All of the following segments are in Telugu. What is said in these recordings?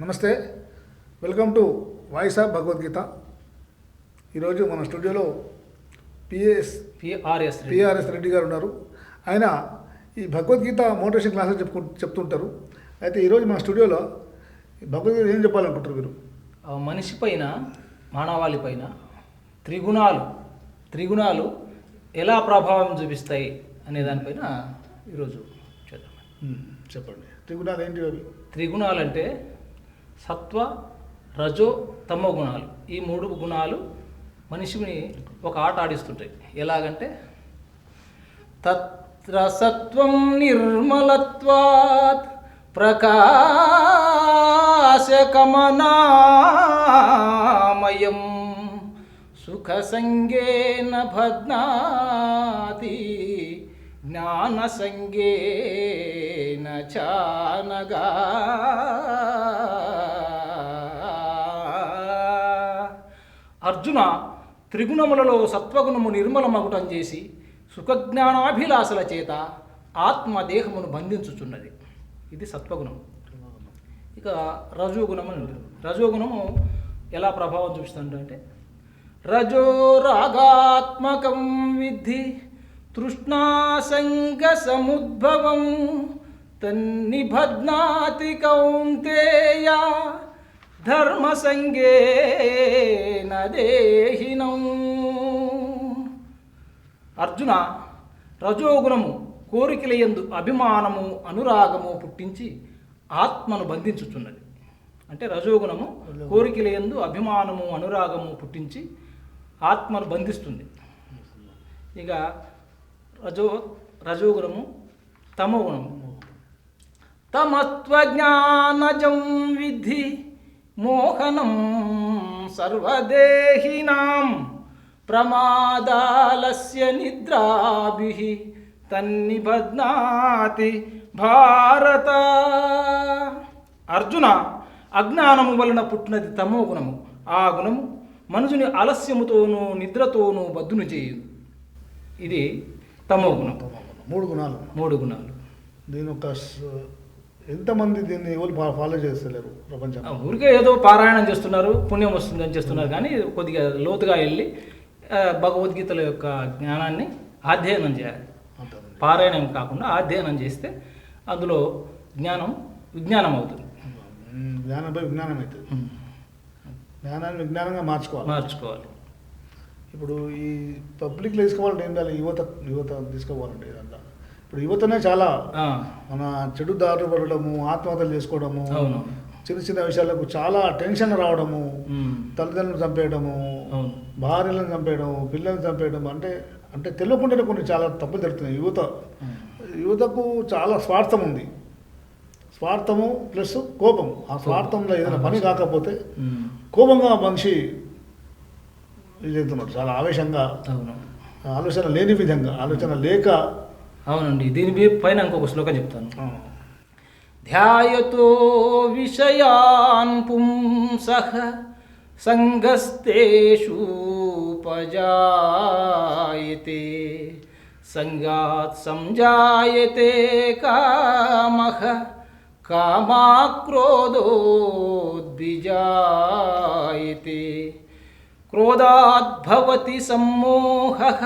నమస్తే. Welcome to voice of Bhagavad Gita ఈరోజు మన స్టూడియోలో పిఎస్ పిఆర్ఎస్ పిఆర్ఎస్ రెడ్డి. గారు ఉన్నారు. ఆయన ఈ భగవద్గీత మోటివేషన్ క్లాసెస్ చెప్పుకు చెప్తుంటారు. అయితే ఈరోజు మన స్టూడియోలో భగవద్గీత ఏం చెప్పాలనుకుంటారు మీరు? మనిషి పైన మానవాళి పైన త్రిగుణాలు త్రిగుణాలు ఎలా ప్రభావం చూపిస్తాయి అనే దానిపైన ఈరోజు చేద్దాం. చెప్పండి. త్రిగుణాలు ఏంటి అవి? త్రిగుణాలంటే సత్వ రజో తమో గుణాలు. ఈ మూడు గుణాలు మనిషిని ఒక ఆట ఆడిస్తుంటాయి. ఎలాగంటే తత్ర సత్వం నిర్మలత్వాత్ ప్రకాశకమనామయం సుఖ సంగేన భద్నాతి జ్ఞాన చానగా అర్జున త్రిగుణములలో సత్వగుణము నిర్మలమగుటం చేసి సుఖజ్ఞానాభిలాషల చేత ఆత్మదేహమును బంధించుచున్నది. ఇది సత్వగుణం ఇక రజోగుణం అని ఉంటుంది. రజోగుణము ఎలా ప్రభావం చూపిస్తుందంటే రజో రాగాత్మకం విద్ధి తృష్ణాసంగ సముద్భవం తన్నిభద్నాతి కౌంతేయ ధర్మసంగేన నదేహినం. అర్జున రజోగుణము కోరికలయందు అభిమానము అనురాగము పుట్టించి ఆత్మను బంధించుచున్నది. అంటే రజోగుణము కోరికలయందు అభిమానము అనురాగము పుట్టించి ఆత్మను బంధిస్తుంది. ఇక రజో రజోగుణము తమోగుణము. తమత్వజ్ఞానజం విధి మోహనం సర్వదేహినాం ప్రమాదాలస్య నిద్రాభి తన్నిబధ్నాతి భారత. అర్జున అజ్ఞానము వలన పుట్టినది తమో గుణము. ఆ గుణము మనుషుని ఆలస్యముతోనూ నిద్రతోనూ బద్దును చేయు ఇది తమో గుణం మూడు గుణాలు. మూడు గుణాలు. దీని ఒక ఎంతమంది దీన్ని ఎవరు ఫాలో చేస్తలేరు ప్రపంచం? ఊరికే ఏదో పారాయణం చేస్తున్నారు పుణ్యం వస్తుందని చేస్తున్నారు కానీ కొద్దిగా లోతుగా వెళ్ళి భగవద్గీతల యొక్క జ్ఞానాన్ని అధ్యయనం చేయాలి. పారాయణం కాకుండా అధ్యయనం చేస్తే అందులో జ్ఞానం విజ్ఞానం అవుతుంది. జ్ఞానంపై విజ్ఞానం అవుతుంది. జ్ఞానాన్ని విజ్ఞానంగా మార్చుకోవాలి. మార్చుకోవాలి. ఇప్పుడు ఈ పబ్లిక్లో తీసుకోవాలంటే ఏం చేయాలి? యువత యువత తీసుకోవాలంటే ఇదంతా ఇప్పుడు యువతనే చాలా మన చెడు దారి పడడము ఆత్మహత్యలు చేసుకోవడము చిన్న చిన్న విషయాలకు చాలా టెన్షన్ రావడము తల్లిదండ్రులను చంపేయడము భార్యలను చంపేయడం పిల్లల్ని చంపేయడం అంటే అంటే తెలియకుండానే కొన్ని చాలా తప్పులు జరుగుతున్నాయి. యువత యువతకు చాలా స్వార్థం ఉంది. స్వార్థము ప్లస్ కోపం. ఆ స్వార్థంలో ఏదైనా పని కాకపోతే కోపంగా మనిషి ఇది చాలా ఆవేశంగా ఆలోచన లేని విధంగా ఆలోచన లేక అవునండి దీని మీ- పైన ఇంకొక శ్లోకం చెప్తాను ఆ, ధ్యాయతో విషయాన్ పుంసః సంగస్తేషూపజాయతే సంగాత్ సంజాయతే కామః కామాక్రోధోద్విజాయతే క్రోధాద్భవతి సమ్మోహः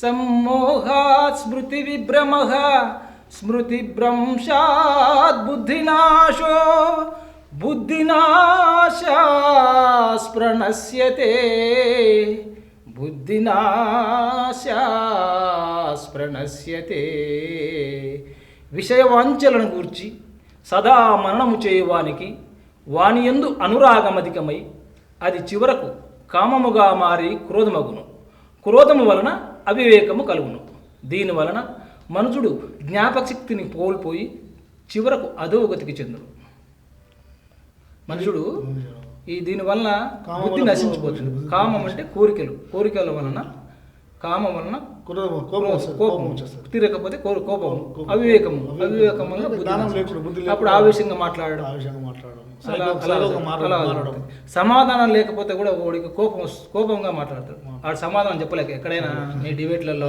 సమ్మోహాత్ స్మృతివిభ్రమः స్మృతిభ్రంశాత్ బుద్ధినాశో బుద్ధినాశాస్ప్రణశ్యతే బుద్ధినాశాస్ప్రణశ్యతే విషయవాంఛలను గూర్చి సదా మరణము చేయవానికి వాని యందు అనురాగమధికమై అది చివరకు కామముగా మారి క్రోధమగును. క్రోధము వలన అవివేకము కలుగును. దీని వలన మనుషుడు జ్ఞాపకశక్తిని కోల్పోయి చివరకు అధోగతికి చెందును. మనుషుడు ఈ దీని వలన కామం బుద్ధి నశించిపోతుంది. కామం అంటే కోరికలు. కోరికల వలన కామం వలన కోపం తీరకపోతే కోరు కోపం. అవివేకము అవివేకం. బుద్ధి అప్పుడు ఆవేశంగా మాట్లాడడం. మాట్లాడడం. సమాధానం లేకపోతే కూడా వాడికి కోపం కోపంగా మాట్లాడతాడు. వాడు సమాధానం చెప్పలేక ఎక్కడైనా నీ డిబేట్లలో.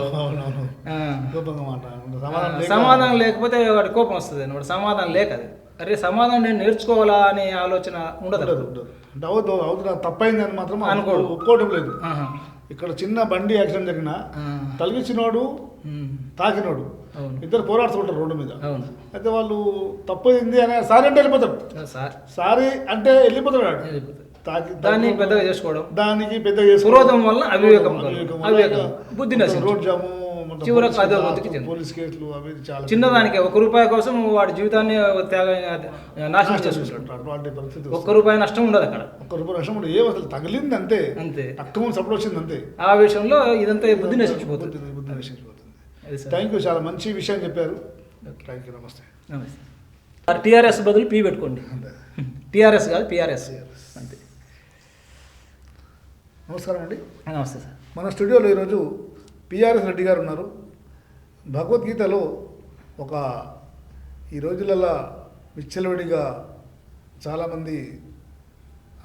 సమాధానం లేక- సమాధానం లేకపోతే వాడి కోపం వస్తుంది వాడు సమాధానం లేక అది. అరే సమాధానం నేను నేర్చుకోవాలా అనే ఆలోచన ఉండదు. అవుతుంది అవుతుంది నాకు తప్పైంది అని మాత్రం అనుకోడు. ఒప్పుకోవడం లేదు. ఇక్కడ చిన్న బండి యాక్సిడెంట్ జరిగిన. తలిగించినోడు. తాకినోడు ఇద్దరు పోరాడుతుంటారు రోడ్డు మీద అయితే వాళ్ళు తప్పైంది అని సారీ అంటే వెళ్ళిపోతాడు సార్ అంటే వెళ్ళిపోతాడు. తాకి దాన్ని పెద్దగా చేసుకోవడం దానికి పెద్ద చేసుకోవడం. వల్ల అవివేకం అవివేకం బుద్ధి. రోడ్ జాము చివరకు అదో చెందు. పోలీస్ కేసులు అవి చాలా చిన్నదానికి ఒక రూపాయి కోసం వాడి జీవితాన్ని త్యాగ నాశనం చేసుకుంటాడు. ఒక్క రూపాయి నష్టం ఉండదు అక్కడ. ఒక్క రూపాయి నష్టం కూడా ఏం అసలు తగిలింది అంతే. అంతే. తక్కువ సపోర్ట్ వచ్చింది అంతే. ఆ విషయంలో ఇదంతా బుద్ధి నశించిపోతుంది. బుద్ధి- నశించిపోతుంది. థ్యాంక్ యూ చాలా మంచి విషయం చెప్పారు. థ్యాంక్ యూ నమస్తే. నమస్తే. టీఆర్ఎస్ బదులు పీ పెట్టుకోండి. అంతే. టీఆర్ఎస్ కాదు పిఆర్ఎస్. అంతే. నమస్కారం అండి. నమస్తే సార్. మన స్టూడియోలో ఈరోజు పిఆర్ఎస్ రెడ్డి గారు ఉన్నారు. భగవద్గీతలో ఒక ఈ రోజులలో విచ్చలవిడిగా చాలామంది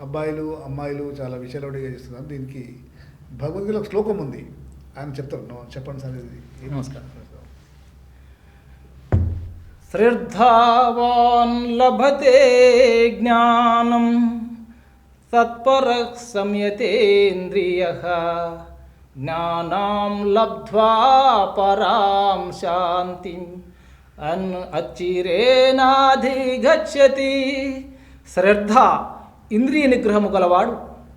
అబ్బాయిలు అమ్మాయిలు చాలా విచ్చలవిడిగా చేస్తున్నారు. దీనికి భగవద్గీత ఒక శ్లోకం ఉంది. ఆయన చెప్తారు. చెప్పండి సార్ ఇది నమస్కారం. శ్రద్ధావాన్ లభతే జ్ఞానం సత్పర సంయతేంద్రియ జ్ఞానాం లబ్ధ్వా పరాం శాంతిం. అన్ అచ్చిరేనాధిగచ్చతి శ్రద్ధ ఇంద్రియ నిగ్రహము గలవాడు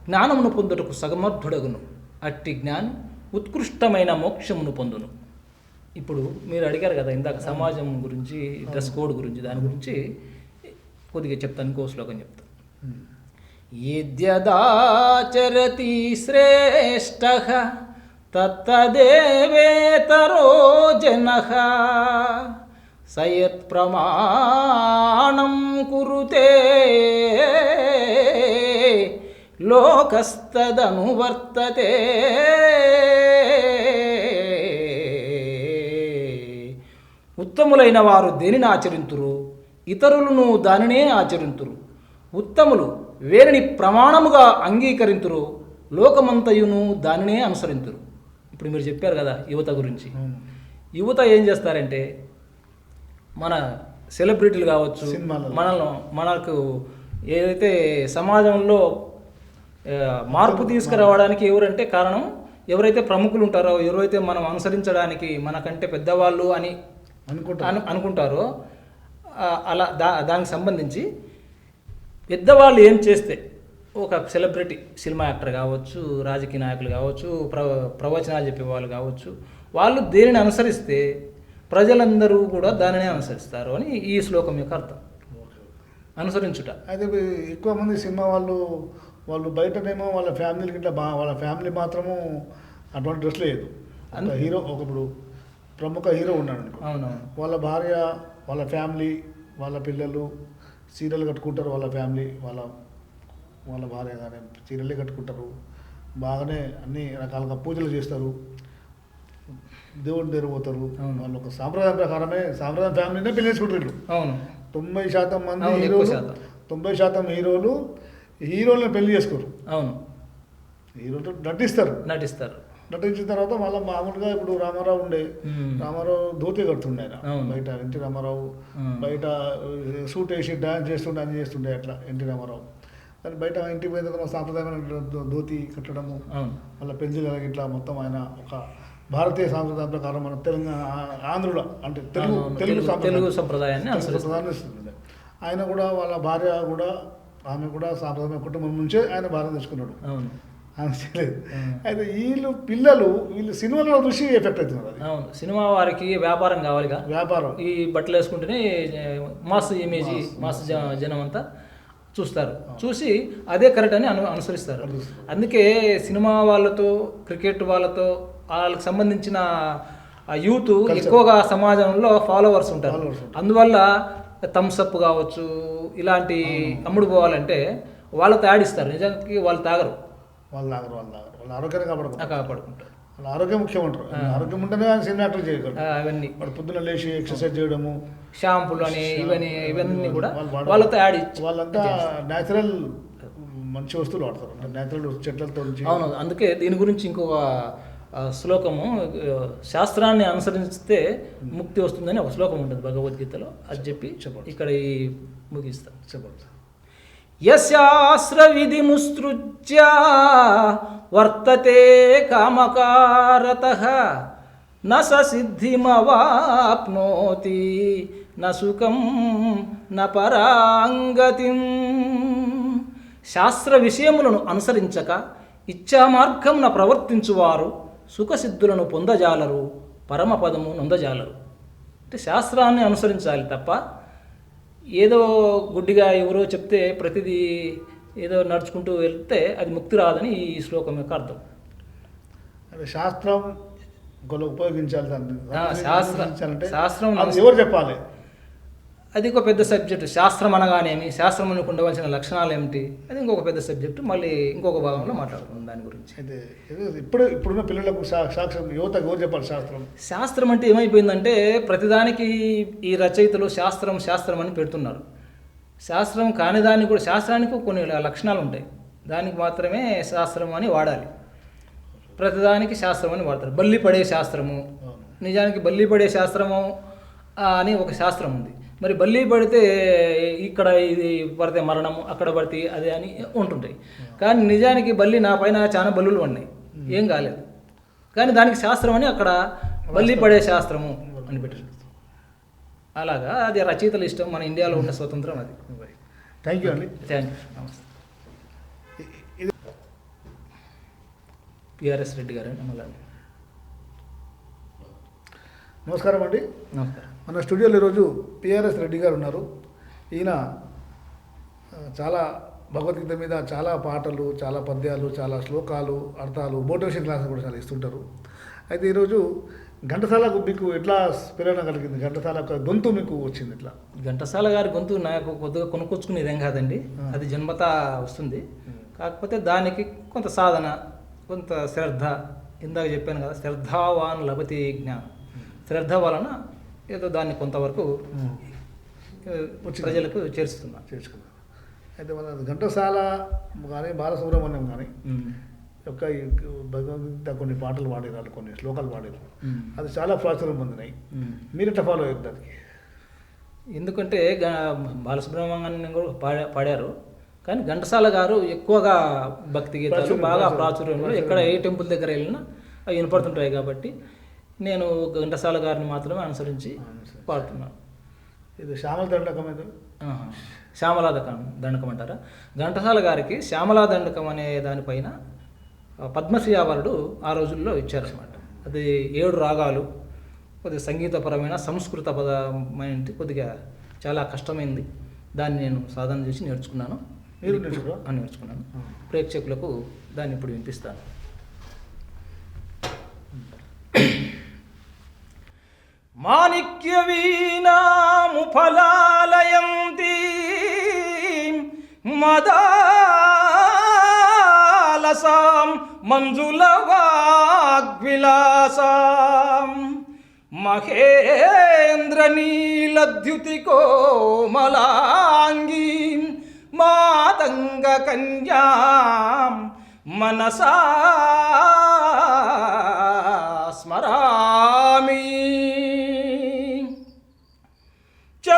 జ్ఞానమును పొందుటకు సగమర్థుడగును. అట్టి జ్ఞాని ఉత్కృష్టమైన మోక్షమును పొందును. ఇప్పుడు మీరు అడిగారు కదా ఇందాక సమాజం గురించి డ్రెస్ కోడ్ గురించి దాని గురించి కొద్దిగా చెప్తాను ఇంకో శ్లోకం చెప్తాను యద్యదాచరతి శ్రేష్ట. తత్తదేవేతరో జన సయత్ ప్రమాణం కురుతే లోకస్తదనువర్తతే ఉత్తములైన వారు దేనిని ఆచరింతురు? ఇతరులను దానినే ఆచరింతురు. ఉత్తములు వేరిని ప్రమాణముగా అంగీకరింతురు. లోకమంతయును దానినే అనుసరింతురు. ఇప్పుడు మీరు చెప్పారు కదా యువత గురించి. యువత ఏం చేస్తారంటే మన సెలబ్రిటీలు కావచ్చు. మనల్ని మనకు ఏదైతే సమాజంలో మార్పు తీసుకురావడానికి ఎవరంటే కారణం ఎవరైతే ప్రముఖులు ఉంటారో ఎవరైతే మనం అనుసరించడానికి మనకంటే పెద్దవాళ్ళు అని అనుకుంటా అను అనుకుంటారో ఆ, అలా దా దానికి సంబంధించి పెద్దవాళ్ళు ఏం చేస్తే ఒక సెలబ్రిటీ సినిమా యాక్టర్ కావచ్చు రాజకీయ నాయకులు కావచ్చు ప్ర ప్రవచనాలు చెప్పే వాళ్ళు కావచ్చు వాళ్ళు దేనిని అనుసరిస్తే ప్రజలందరూ కూడా దానినే అనుసరిస్తారు అని ఈ శ్లోకం యొక్క అర్థం. అనుసరించుట. అయితే ఎక్కువ మంది సినిమా వాళ్ళు వాళ్ళు బయటనేమో వాళ్ళ ఫ్యామిలీ గిట్లా బా వాళ్ళ ఫ్యామిలీ మాత్రము అటువంటి డ్రెస్ లేదు. ఒక హీరో ఒక ఇప్పుడు ప్రముఖ హీరో ఉన్నాడు అవునవును. వాళ్ళ భార్య వాళ్ళ ఫ్యామిలీ వాళ్ళ పిల్లలు చీరలు కట్టుకుంటారు వాళ్ళ ఫ్యామిలీ వాళ్ళ వాళ్ళ భార్య కానీ చీరలే కట్టుకుంటారు. బాగానే అన్ని రకాలుగా పూజలు చేస్తారు. దేవుడి దగ్గర పోతారు. వాళ్ళు ఒక సాంప్రదాయం ప్రకారమే సాంప్రదాయం ఫ్యామిలీనే పెళ్ళి చేసుకుంటారు. అవును. తొంభై శాతం మంది హీరోలు శాతం. తొంభై శాతం హీరోలు హీరోలను పెళ్ళి చేసుకోరు. అవును. హీరోలు నటిస్తారు. నటిస్తారు. నటించిన తర్వాత మళ్ళీ మామూలుగా ఇప్పుడు రామారావు ఉండే. రామారావు ధోతి కడుతుండే ఆయన. బయట ఎన్టీ రామారావు. బయట సూట్ వేసి డాన్స్ చేస్తుండే అన్ని చేస్తుండే అట్లా ఎన్టీ రామారావు. కానీ బయట ఇంటికి పోయిన తర్వాత సాంప్రదాయమైన ధోతి కట్టడము వాళ్ళ పెళ్ళి ఇట్లా మొత్తం ఆయన ఒక భారతీయ సాంప్రదాయం ప్రకారం మన తెలంగాణ ఆంధ్రుల అంటే తెలుగు. తెలుగు తెలుగు- సాంప్రదాయం. తెలుగు సంప్రదాయాన్ని. ఆయన కూడా వాళ్ళ భార్య కూడా ఆమె కూడా సాంప్రదాయ కుటుంబం నుంచే ఆయన భార్య తెచ్చుకున్నాడు. అవును. ఆయన చేయలేదు. అయితే వీళ్ళు పిల్లలు వీళ్ళు సినిమాలో చూసి ఎఫెక్ట్ అవుతున్నారు అవును. సినిమా వారికి వ్యాపారం కావాలిగా. వ్యాపారం. ఈ బట్టలు వేసుకుంటేనే మాస్ ఇమేజ్ మాస్ జనం అంతా చూస్తారు. చూసి అదే కరెక్ట్ అని అను అనుసరిస్తారు. అందుకే సినిమా వాళ్ళతో క్రికెట్ వాళ్ళతో వాళ్ళకి సంబంధించిన యూత్. ఎక్కువగా సమాజంలో ఫాలోవర్స్ ఉంటారు. అందువల్ల థమ్స్అప్ కావచ్చు ఇలాంటి అమ్ముడు పోవాలంటే వాళ్ళతో ఆడిస్తారు నిజానికి వాళ్ళు తాగరు. వాళ్ళు తాగరు వాళ్ళు తాగరు. వాళ్ళ ఆరోగ్యాన్ని కాపాడుకుంటారు. కాపాడుకుంటారు. వాళ్ళ ఆరోగ్యం ముఖ్యం అంటారు ఆరోగ్యం ఉంటేనే ఆయన సినిమా యాక్టర్ చేయగలరు అవన్నీ. వాడు పొద్దున్న లేచి ఎక్సర్సైజ్ చేయడము షాంపులు అని ఇవని ఇవన్నీ కూడా. వాళ్ళతో యాడ్ ఇచ్చి వాళ్ళంతా న్యాచురల్ మంచి వస్తువులు వాడతారు. న్యాచురల్ చెట్లతో అవును అందుకే దీని గురించి ఇంకొక శ్లోకము శాస్త్రాన్ని అనుసరిస్తే ముక్తి వస్తుందని ఒక శ్లోకం ఉంటుంది భగవద్గీతలో. అది చెప్పి చెప్పండి. ఇక్కడ ఈ ముగిస్తాను చెప్పండి. యశాస్త్ర విధిముసృజ్య వర్తతే కామకారత. న స సిద్ధిమవాప్నోతి న సుఖం న పరాంగతిం. శాస్త్ర విషయములను అనుసరించక ఇచ్ఛామార్గంన ప్రవర్తించువారు సుఖసిద్ధులను పొందజాలరు పరమపదము నొందజాలరు. అంటే శాస్త్రాన్ని అనుసరించాలి తప్ప ఏదో గుడ్డిగా ఎవరో చెప్తే ప్రతిదీ ఏదో నడుచుకుంటూ వెళ్తే అది ముక్తి రాదని ఈ శ్లోకం యొక్క అర్థం. అంటే శాస్త్రం ఒకళ్ళు ఉపయోగించాలి దాన్ని. శాస్త్ర- శాస్త్రం అది ఎవరు చెప్పాలి? అది ఒక పెద్ద సబ్జెక్టు శాస్త్రం అనగానేమి? శాస్త్రం ఉండవలసిన లక్షణాలు ఏమిటి? అది ఇంకొక పెద్ద సబ్జెక్టు మళ్ళీ ఇంకొక భాగంలో మాట్లాడుకుందాం దాని గురించి. అయితే ఇప్పుడు ఇప్పుడున్న పిల్లలకు శాస్త్రం యువతకు ఎవరు చెప్పాలి శాస్త్రం. శాస్త్రం అంటే ఏమైపోయిందంటే ప్రతిదానికి ఈ రచయితలు శాస్త్రం శాస్త్రం అని పెడుతున్నారు. శాస్త్రం కాని దానికి కూడా శాస్త్రానికి కొన్ని లక్షణాలు ఉంటాయి. దానికి మాత్రమే శాస్త్రం అని వాడాలి. ప్రతిదానికి శాస్త్రం అని వాడతారు. బల్లి పడే శాస్త్రము. నిజానికి బల్లి పడే శాస్త్రము అని ఒక శాస్త్రం ఉంది. మరి బల్లి పడితే ఇక్కడ ఇది పడితే మరణము అక్కడ పడితే అదే అని ఉంటుంటాయి. కానీ నిజానికి బల్లి నా పైన చాలా బల్లులు ఉన్నాయి ఏం కాలేదు. కానీ దానికి శాస్త్రం అని అక్కడ బల్లి పడే శాస్త్రము అని పెట్టారు. అలాగా అది రచయితల ఇష్టం మన ఇండియాలో ఉన్న స్వతంత్రం అది. థ్యాంక్ యూ అండి. థ్యాంక్ యూ నమస్తే. పిఆర్ఎస్ రెడ్డి గారు మళ్ళీ. నమస్కారం అండి. నమస్కారం. మన స్టూడియోలో ఈరోజు పిఆర్ఎస్ రెడ్డి గారు ఉన్నారు. ఈయన చాలా భగవద్గీత మీద చాలా పాటలు చాలా పద్యాలు చాలా శ్లోకాలు అర్థాలు మోటివేషన్ క్లాసెస్ కూడా చాలా ఇస్తుంటారు. అయితే ఈరోజు ఘంటసాలకు మీకు ఎట్లా ప్రేరణ కలిగింది? ఘంటసాల గొంతు మీకు వచ్చింది ఎట్లా? ఘంటసాల గారి గొంతు నాకు కొద్దిగా కొనుక్కొచ్చుకునేదేం కాదండి. ఆ. అది జన్మతా వస్తుంది. కాకపోతే దానికి కొంత సాధన కొంత శ్రద్ధ ఇందాక చెప్పాను కదా శ్రద్ధావాన్ లభతి జ్ఞానం. శ్రద్ధ వలన ఏదో దాన్ని కొంతవరకు ప్రజలకు చేరుస్తున్నా చేసుకున్నారు అయితే మన ఘంటసాల కానీ బాలసుబ్రహ్మణ్యం కానీ. యొక్క భగవద్గీత కొన్ని పాటలు పాడారు కొన్ని శ్లోకాలు పాడారు. అది చాలా ప్రాచుర్యం పొందినాయి. మీరు ఎట్లా ఫాలో అయ్యారు దానికి ఎందుకంటే బాలసుబ్రహ్మణ్యం కూడా పాడా పాడారు కానీ ఘంటసాల గారు ఎక్కువగా భక్తి గీతాలు బాగా ప్రాచుర్యం, ప్రాచుర్యంలో ప్రాచుర్యం. ఎక్కడ ఏ టెంపుల్ దగ్గర వెళ్ళినా అవి వినపడుతుంటాయి కాబట్టి నేను ఘంటసాల గారిని మాత్రమే అనుసరించి. పాడుతున్నాను. ఇది శ్యామల దండకం ఏదో. శ్యామలా దండకం దండకం అంటారా? ఘంటసాల గారికి శ్యామలా దండకం అనే దానిపైన పద్మశ్రీ అవార్డు ఆ రోజుల్లో ఇచ్చారన్నమాట. అది ఏడు రాగాలు కొద్దిగా సంగీతపరమైన సంస్కృత పదమైన కొద్దిగా చాలా కష్టమైంది. దాన్ని నేను సాధన చేసి నేర్చుకున్నాను. నేర్చుకున్నాను. ప్రేక్షకులకు దాన్ని ఇప్పుడు వినిపిస్తాను. మాణిక్యవీనాముఫలాలయంతి మదాలసాం మంజులవాగ్విలాసాం. మహేంద్రనీలద్యుతి కోమలాంగీ మాతంగ కన్యాం మనసా స్మరామి.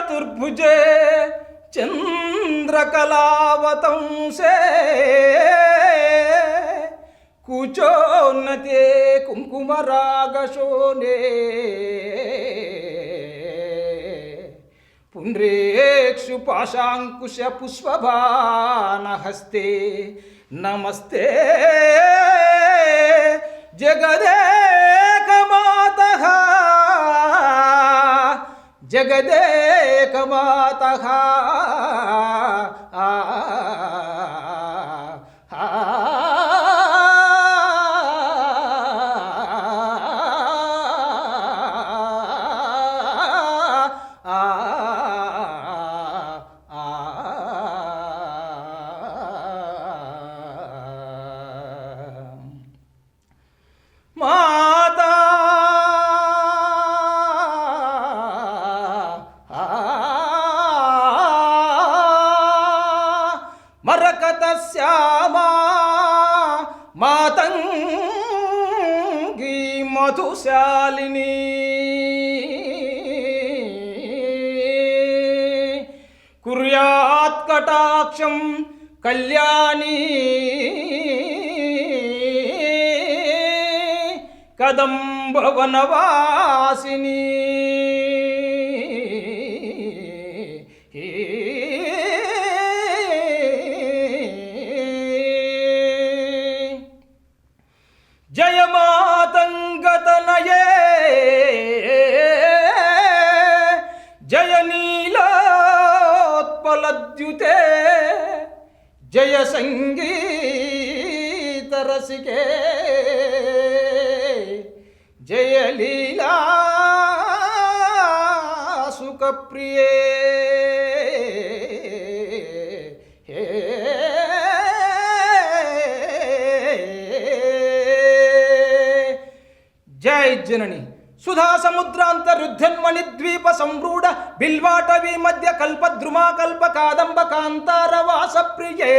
చతుర్భుజే చంద్రకళావతంసే కూచోన్నతే కుంకుమరాగశోనే. పుండ్రేక్షు పాశాంకుశ పుష్పభానహస్తే నమస్తే. జగదేకమాత. జగదేకమాత శాలిని కుర్యాత్ కటాక్షం కళ్యాణి. కదంబవనవాసిని జయ సంగీత రసికే జయ లీలా సుఖప్రియే జై జనని. సుధా సముద్రాంత ద్వీప సంరూఢ బిల్వాటవీ మధ్య కల్ప ద్రుమా కల్ప కాదంబ కాంతార వాస ప్రియే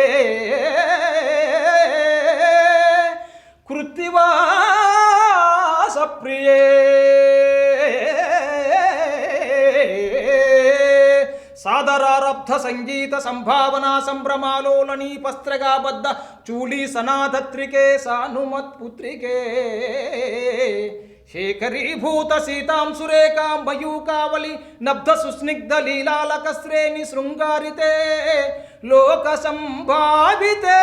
కృతివాస ప్రియే సాదరారబ్ధ సంగీత సంభావనా సంభ్రమాలోలని పస్త్రగాబద్ధ చూళీ సనాధత్రికే సానుమత్పుత్రికే శేఖరీభూత సీతాం సురేకాం మయూకావలి నబ్ధ సుస్నిగ్ధ లీలాలక శ్రేణి శృంగారితే లోక సంభావితే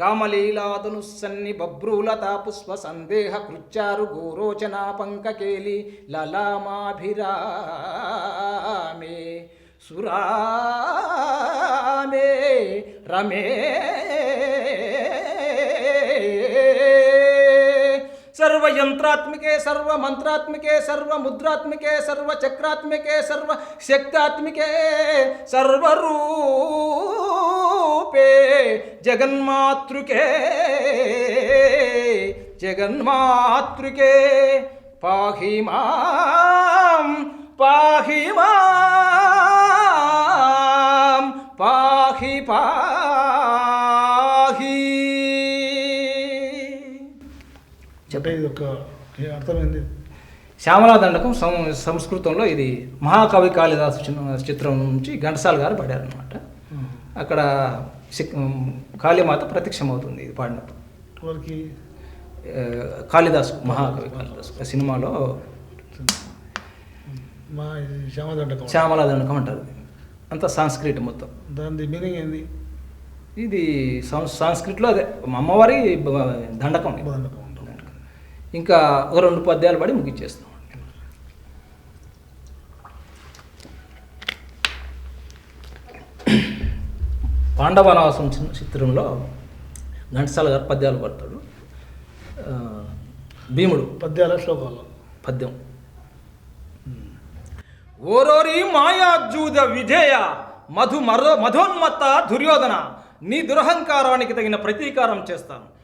కామలీలాదను సన్ని బభ్రూలతా పుష్ప సందేహ కృచ్చారు గోరోచనా పంకకేలి లలామాభిరామే. సురా रमे सर्व यंत्रात्मिके सर्व मंत्रात्मिके सर्व मुद्रात्मिके सर्व चक्रात्मिके सर्व शक्तात्मिके सर्व रूपे जगन्मातृके जगन्मातृके। पाहि माम पाहि माम, पाहि पा అంటే ఇది ఒక అర్థమైంది? శ్యామలా దండకం సం సంస్కృతంలో ఇది మహాకవి కాళిదాసు చిన్న చిత్రం నుంచి ఘంటసాల గారు పాడారనమాట అక్కడ కాళీమాత ప్రత్యక్షమవుతుంది ఇది పాడినప్పుడు. వారికి కాళిదాసు మహాకవి కాళిదాసు ఆ సినిమాలో. శ్యామలా దండకం అంటారు. అంతా సాంస్క్రిట్ మొత్తం. దాని మీనింగ్ ఏంది? ఇది సాంస్క్రిట్లో అదే. అమ్మవారి దండకం. దండకం. ఇంకా ఒక రెండు పద్యాలు పడి ముగిచ్చేస్తాం పాండవనాసం చిన్న చిత్రంలో ఘంటసాల గారు పద్యాలు పడతాడు. భీముడు పద్యాల శ్లోకాలు. పద్యం. ఓరోరి మాయాజూద విధేయ మధు మరో మధోన్మత్త దుర్యోధన నీ దురహంకారానికి తగిన ప్రతీకారం చేస్తాను.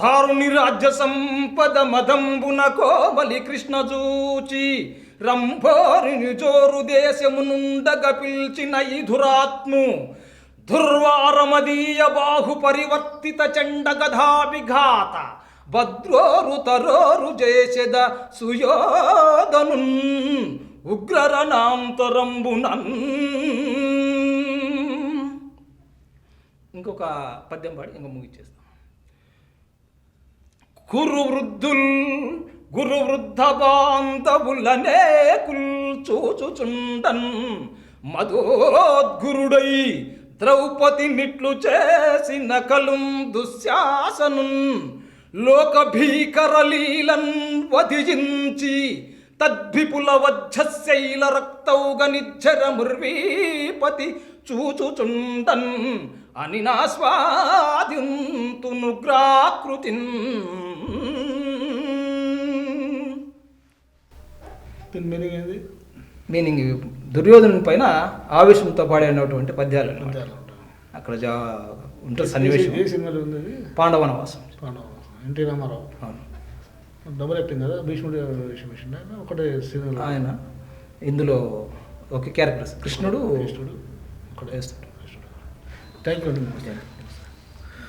దారుని రాజ్య సంపద మదంబున కోబలి కృష్ణ చూచి రంభోరిని జోరు దేశమునుండగ పిల్చిన ఇధురాత్ము దుర్వారమదీయ బాహు పరివర్తిత చండగధాభిఘాత భద్రోరు తరోరు చేసెద సుయోధను ఉగ్రరణాంతరంబునన్. ఇంకొక పద్యం పాడి ఇంకా ముగిచ్చేస్తాం కురు వృద్ధుల్ గురు వృద్ధ బాంధవులనే చూచుచుండన్ మధోద్గురుడై ద్రౌపది నిట్లు చేసి నకలుం దుశ్శాసనున్ లోక భీకర లీలన్ వధించి తద్విపుల వజ్జశైల రక్తౌగ నిజ్జర ముర్వీపతి చూచుచుండన్ అని నా స్వాదింతునుగ్రాకృతిన్ దీని మీనింగ్ ఏంది? మీనింగ్ దుర్యోధను పైన ఆవేశంతో పాడేటువంటి పద్యాలు. అక్కడ జా ఉంటుంది సన్నివేశం. ఏ సినిమాలో ఉంది అది పాండవనవాసం. పాండవ ఎన్టీ రామారావు. అవును. డబుల్ యాక్టింగ్ కదా? భీష్ముడి వేషం ఒకటే సినిమాలో. ఆయన ఇందులో ఒక క్యారెక్టర్. కృష్ణుడు కృష్ణుడు వేస్తుంటాం థ్యాంక్ యూ అండి